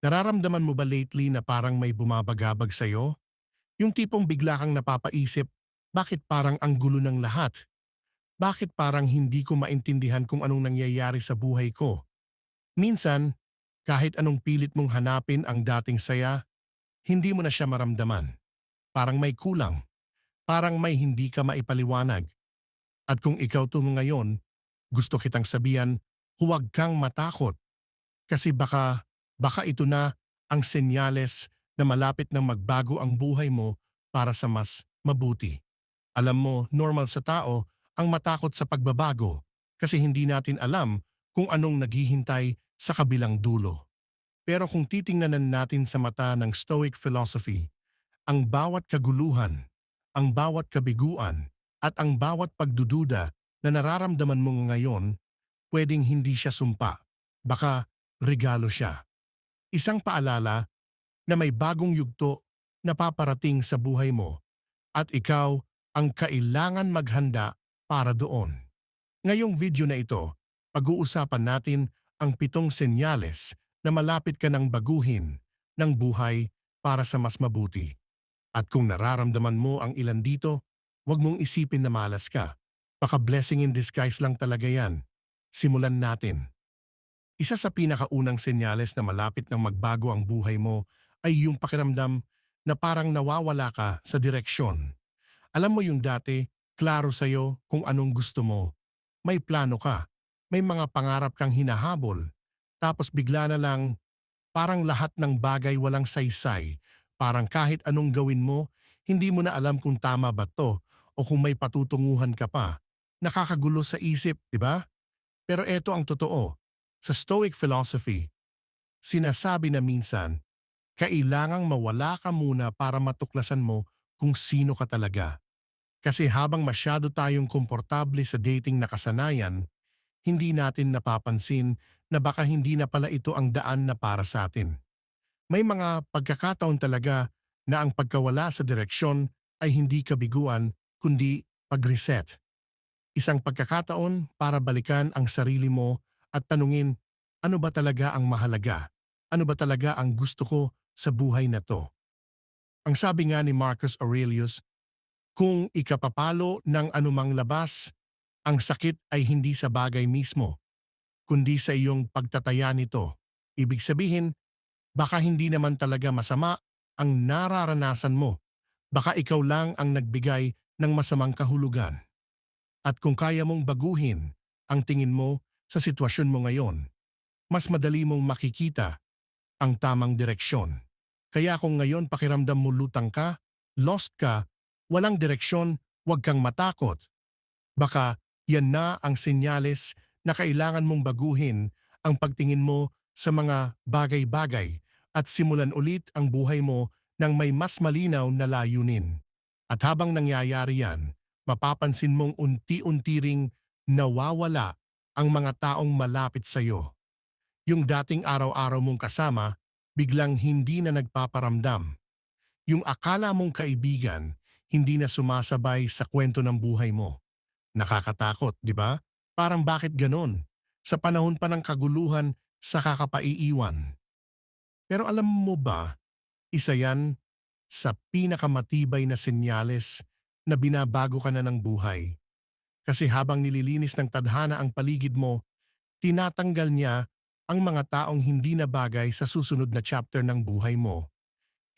Nararamdaman mo ba lately na parang may bumabagabag sa'yo? Yung tipong bigla kang napapaisip, bakit parang ang gulo ng lahat? Bakit parang hindi ko maintindihan kung anong nangyayari sa buhay ko? Minsan, kahit anong pilit mong hanapin ang dating saya, hindi mo na siya maramdaman. Parang may kulang. Parang may hindi ka maipaliwanag. At kung ikaw to ngayon, gusto kitang sabihan, huwag kang matakot. Kasi baka, baka ito na ang senyales na malapit nang magbago ang buhay mo para sa mas mabuti. Alam mo, normal sa tao ang matakot sa pagbabago kasi hindi natin alam kung anong naghihintay sa kabilang dulo. Pero kung titingnan natin sa mata ng Stoic philosophy, ang bawat kaguluhan, ang bawat kabiguan, at ang bawat pagdududa na nararamdaman mo ngayon, pwedeng hindi siya sumpa. Baka regalo siya. Isang paalala na may bagong yugto na paparating sa buhay mo at ikaw ang kailangan maghanda para doon. Ngayong video na ito, pag-uusapan natin ang pitong senyales na malapit ka ng baguhin ng buhay para sa mas mabuti. At kung nararamdaman mo ang ilan dito, huwag mong isipin na malas ka. Baka blessing in disguise lang talaga yan. Simulan natin. Isa sa pinakaunang senyales na malapit ng magbago ang buhay mo ay yung pakiramdam na parang nawawala ka sa direksyon. Alam mo yung dati, klaro sa'yo kung anong gusto mo. May plano ka, may mga pangarap kang hinahabol, tapos bigla na lang, parang lahat ng bagay walang saysay, parang kahit anong gawin mo, hindi mo na alam kung tama ba to o kung may patutunguhan ka pa. Nakakagulo sa isip, di ba? Pero eto ang totoo. Sa Stoic philosophy, sinasabi na minsan, kailangang mawala ka muna para matuklasan mo kung sino ka talaga. Kasi habang masyado tayong komportable sa dating na kasanayan, hindi natin napapansin na baka hindi na pala ito ang daan na para sa atin. May mga pagkakataon talaga na ang pagkawala sa direksyon ay hindi kabiguan kundi pag-reset. Isang pagkakataon para balikan ang sarili mo at tanungin, ano ba talaga ang mahalaga? Ano ba talaga ang gusto ko sa buhay na to? Ang sabi nga ni Marcus Aurelius, kung ikapapalo ng anumang labas, ang sakit ay hindi sa bagay mismo, kundi sa iyong pagtataya nito. Ibig sabihin, baka hindi naman talaga masama ang nararanasan mo. Baka ikaw lang ang nagbigay ng masamang kahulugan. At kung kaya mong baguhin ang tingin mo sa sitwasyon mo ngayon, mas madali mong makikita ang tamang direksyon. Kaya kung ngayon pakiramdam mo lutang ka, lost ka, walang direksyon, huwag kang matakot. Baka yan na ang senyales na kailangan mong baguhin ang pagtingin mo sa mga bagay-bagay at simulan ulit ang buhay mo ng may mas malinaw na layunin. At habang nangyayari yan, mapapansin mong unti-unti ring nawawala ang mga taong malapit sa iyo. Yung dating araw-araw mong kasama, biglang hindi na nagpaparamdam. Yung akala mong kaibigan, hindi na sumasabay sa kwento ng buhay mo. Nakakatakot, di ba? Parang bakit ganon? Sa panahon pa ng kaguluhan sa kakapaiiwan. Pero alam mo ba, isa yan sa pinakamatibay na senyales na binabago ka na ng buhay. Kasi habang nililinis ng tadhana ang paligid mo, tinatanggal niya ang mga taong hindi na bagay sa susunod na chapter ng buhay mo.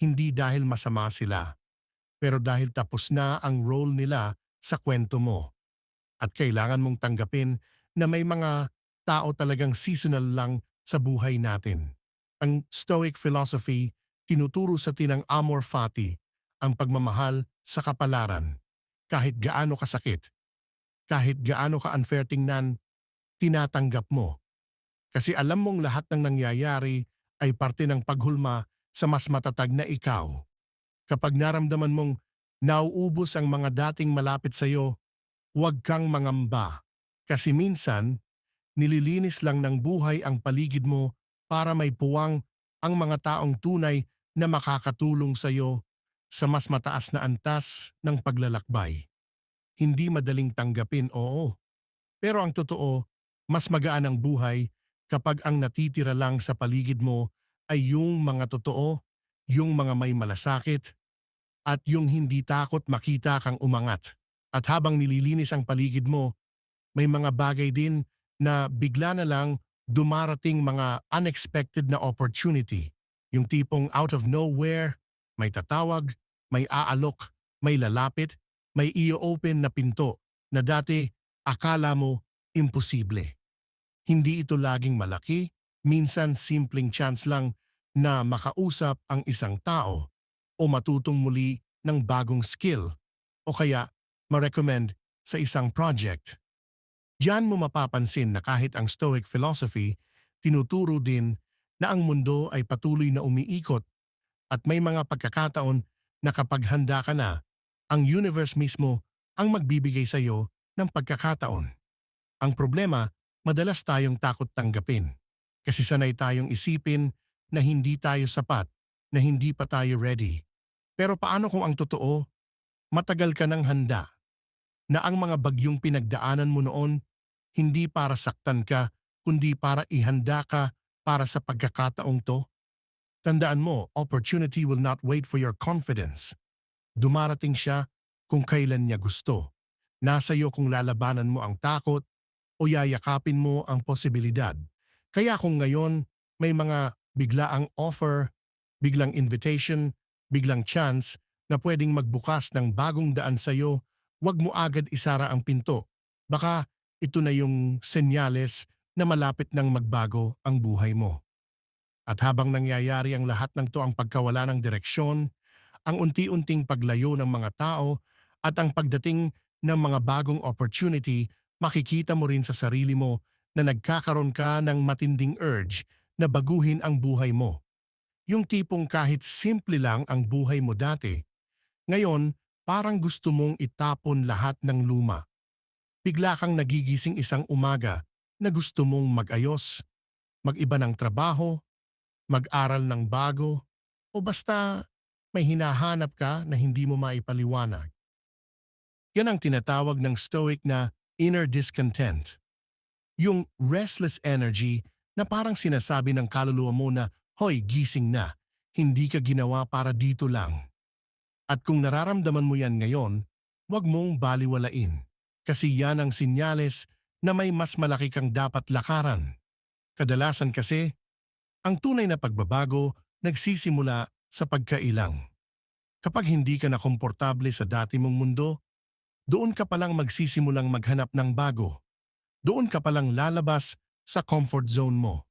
Hindi dahil masama sila, pero dahil tapos na ang role nila sa kwento mo. At kailangan mong tanggapin na may mga tao talagang seasonal lang sa buhay natin. Ang Stoic philosophy tinuturo sa tinang amor fati, ang pagmamahal sa kapalaran kahit gaano kasakit, kahit gaano ka unfair tingnan, tinatanggap mo. Kasi alam mong lahat ng nangyayari ay parte ng paghulma sa mas matatag na ikaw. Kapag naramdaman mong nauubos ang mga dating malapit sa iyo, huwag kang mangamba. Kasi minsan, nililinis lang ng buhay ang paligid mo para may puwang ang mga taong tunay na makakatulong sa iyo sa mas mataas na antas ng paglalakbay. Hindi madaling tanggapin, oo. Pero ang totoo, mas magaan ang buhay kapag ang natitira lang sa paligid mo ay yung mga totoo, yung mga may malasakit, at yung hindi takot makita kang umangat. At habang nililinis ang paligid mo, may mga bagay din na bigla na lang dumarating mga unexpected na opportunity. Yung tipong out of nowhere, may tatawag, may aalok, may lalapit, may i-open na pinto na dati akala mo imposible. Hindi ito laging malaki, minsan simpleng chance lang na makausap ang isang tao o matutong muli ng bagong skill o kaya ma-recommend sa isang project. Diyan mo mapapansin na kahit ang Stoic philosophy, tinuturo din na ang mundo ay patuloy na umiikot at may mga pagkakataon na kapag handa ka na, ang universe mismo ang magbibigay sa iyo ng pagkakataon. Ang problema, madalas tayong takot tanggapin kasi sanay tayong isipin na hindi tayo sapat, na hindi pa tayo ready. Pero paano kung ang totoo, matagal ka nang handa, na ang mga bagyong pinagdaanan mo noon hindi para saktan ka, kundi para ihanda ka para sa pagkakataong to? Tandaan mo, opportunity will not wait for your confidence. Dumarating siya kung kailan niya gusto. Nasa iyo kung lalabanan mo ang takot o yayakapin mo ang posibilidad. Kaya kung ngayon may mga biglaang offer, biglang invitation, biglang chance na pwedeng magbukas ng bagong daan sa iyo, huwag mo agad isara ang pinto. Baka ito na yung senyales na malapit nang magbago ang buhay mo. At habang nangyayari ang lahat ng to ang pagkawala ng direksyon, ang unti-unting paglayo ng mga tao at ang pagdating ng mga bagong opportunity, makikita mo rin sa sarili mo na nagkakaroon ka ng matinding urge na baguhin ang buhay mo. Yung tipong kahit simple lang ang buhay mo dati, ngayon parang gusto mong itapon lahat ng luma. Bigla kang nagigising isang umaga na gusto mong mag-ayos, mag-iba ng trabaho, mag-aral ng bago, o basta may hinahanap ka na hindi mo maipaliwanag. Yan ang tinatawag ng stoic na inner discontent. Yung restless energy na parang sinasabi ng kaluluwa mo na, Hoy, gising na, hindi ka ginawa para dito lang. At kung nararamdaman mo yan ngayon, huwag mong baliwalain. Kasi yan ang sinyales na may mas malaki kang dapat lakaran. Kadalasan kasi, ang tunay na pagbabago nagsisimula sa pagkailang. Kapag hindi ka na komportable sa dati mong mundo, doon ka palang magsisimulang maghanap ng bago. Doon ka palang lalabas sa comfort zone mo.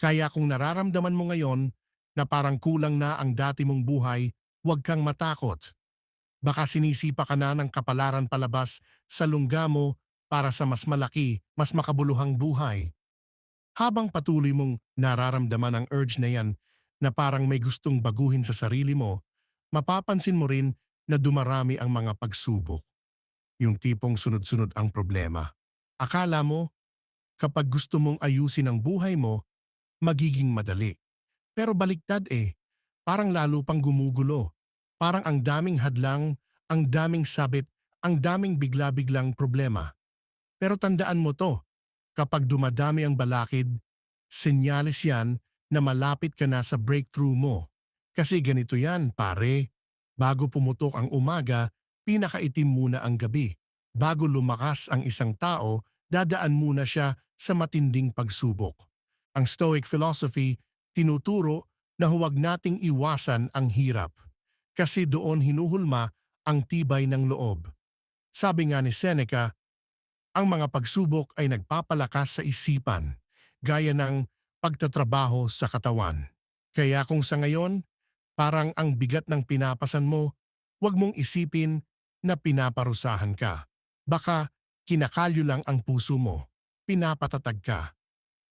Kaya kung nararamdaman mo ngayon na parang kulang na ang dati mong buhay, huwag kang matakot. Baka sinisipa ka na ng kapalaran palabas sa lungga mo para sa mas malaki, mas makabuluhang buhay. Habang patuloy mong nararamdaman ang urge na yan na parang may gustong baguhin sa sarili mo, mapapansin mo rin na dumarami ang mga pagsubok. Yung tipong sunod-sunod ang problema. Akala mo, kapag gusto mong ayusin ang buhay mo, magiging madali. Pero baliktad eh, parang lalo pang gumugulo. Parang ang daming hadlang, ang daming sabit, ang daming bigla-biglang problema. Pero tandaan mo to, kapag dumadami ang balakid, senyales yan na malapit ka na sa breakthrough mo. Kasi ganito yan, pare. Bago pumutok ang umaga, pinakaitim muna ang gabi. Bago lumakas ang isang tao, dadaan muna siya sa matinding pagsubok. Ang Stoic philosophy tinuturo na huwag nating iwasan ang hirap kasi doon hinuhulma ang tibay ng loob. Sabi nga ni Seneca, ang mga pagsubok ay nagpapalakas sa isipan, gaya ng pagtatrabaho sa katawan. Kaya kung sa ngayon, parang ang bigat ng pinapasan mo, huwag mong isipin na pinaparusahan ka. Baka kinakalyo lang ang puso mo, pinapatatag ka.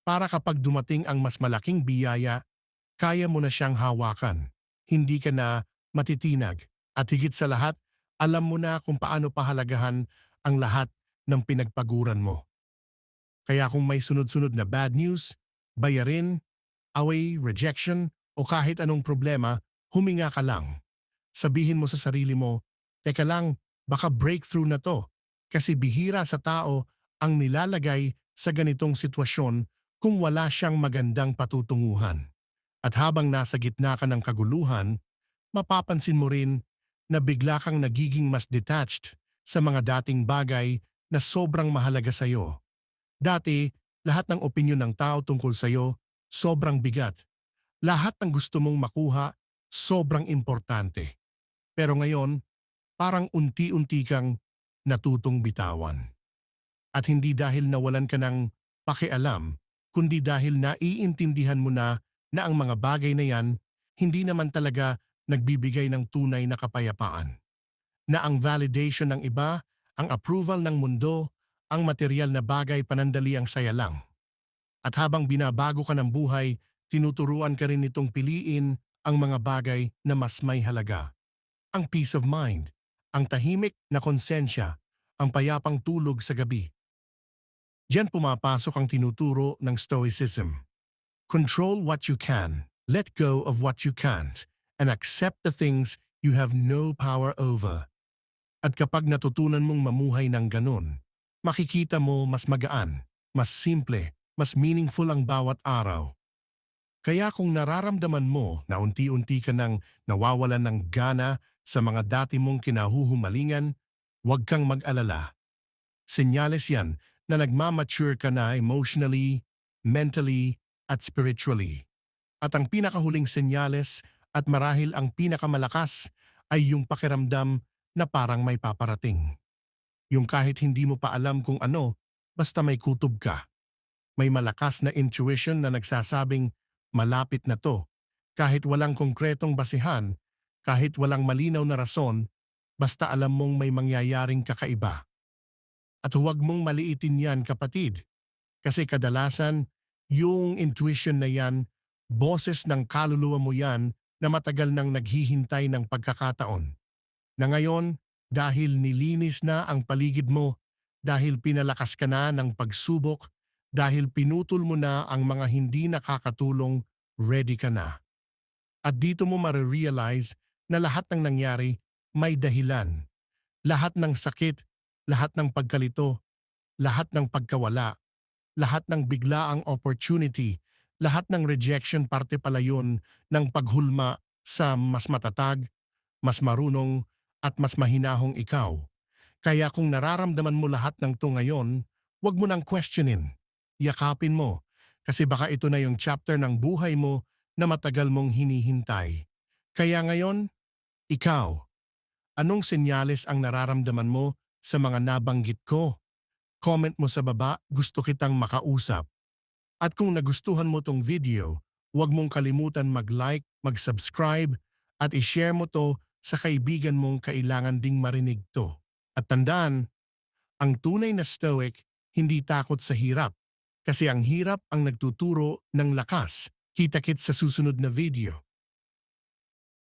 Para kapag dumating ang mas malaking biyaya, kaya mo na siyang hawakan. Hindi ka na matitinag. At higit sa lahat, alam mo na kung paano pahalagahan ang lahat ng pinagpaguran mo. Kaya kung may sunod-sunod na bad news, bayarin, away, rejection, o kahit anong problema, huminga ka lang. Sabihin mo sa sarili mo, Teka lang, baka breakthrough na to. Kasi bihira sa tao ang nilalagay sa ganitong sitwasyon kung wala siyang magandang patutunguhan. At habang nasa gitna ka ng kaguluhan, mapapansin mo rin na bigla kang nagiging mas detached sa mga dating bagay na sobrang mahalaga sa iyo. Dati, lahat ng opinyon ng tao tungkol sa iyo sobrang bigat. Lahat ng gusto mong makuha sobrang importante. Pero ngayon, parang unti-unti kang natutong bitawan. At hindi dahil nawalan ka ng pakialam, kundi dahil naiintindihan mo na na ang mga bagay na yan hindi naman talaga nagbibigay ng tunay na kapayapaan. Na ang validation ng iba, ang approval ng mundo, ang material na bagay panandali ang saya lang. At habang binabago ka ng buhay, tinuturuan ka rin nitong piliin ang mga bagay na mas may halaga. Ang peace of mind, ang tahimik na konsensya, ang payapang tulog sa gabi. Diyan pumapasok ang tinuturo ng Stoicism. Control what you can, let go of what you can't, and accept the things you have no power over. At kapag natutunan mong mamuhay ng ganun, makikita mo mas magaan, mas simple, mas meaningful ang bawat araw. Kaya kung nararamdaman mo na unti-unti ka nang nawawalan ng gana sa mga dati mong kinahuhumalingan, huwag kang mag-alala. Senyales yan na nagmamature ka na emotionally, mentally, at spiritually. At ang pinakahuling senyales at marahil ang pinakamalakas ay yung pakiramdam na parang may paparating. Yung kahit hindi mo pa alam kung ano, basta may kutob ka. May malakas na intuition na nagsasabing malapit na to. Kahit walang konkretong basihan, kahit walang malinaw na rason, basta alam mong may mangyayaring kakaiba. At huwag mong maliitin yan kapatid. Kasi kadalasan, yung intuition na yan, boses ng kaluluwa mo yan na matagal nang naghihintay ng pagkakataon. Na ngayon, dahil nilinis na ang paligid mo, dahil pinalakas ka na ng pagsubok, dahil pinutol mo na ang mga hindi nakakatulong, ready ka na. At dito mo marirealize na lahat ng nangyari may dahilan. Lahat ng sakit, lahat ng pagkalito, lahat ng pagkawala, lahat ng biglaang opportunity, lahat ng rejection parte pala yun ng paghulma sa mas matatag, mas marunong, at mas mahinahong ikaw. Kaya kung nararamdaman mo lahat ng to ngayon, huwag mo nang questionin. Yakapin mo, kasi baka ito na yung chapter ng buhay mo na matagal mong hinihintay. Kaya ngayon, ikaw, anong senyales ang nararamdaman mo sa mga nabanggit ko? Comment mo sa baba, gusto kitang makausap. At kung nagustuhan mo tong video, huwag mong kalimutan mag-like, mag-subscribe, at i-share mo to sa kaibigan mong kailangan ding marinig to. At tandaan, ang tunay na stoic hindi takot sa hirap. Kasi ang hirap ang nagtuturo ng lakas. Kita-kit sa susunod na video.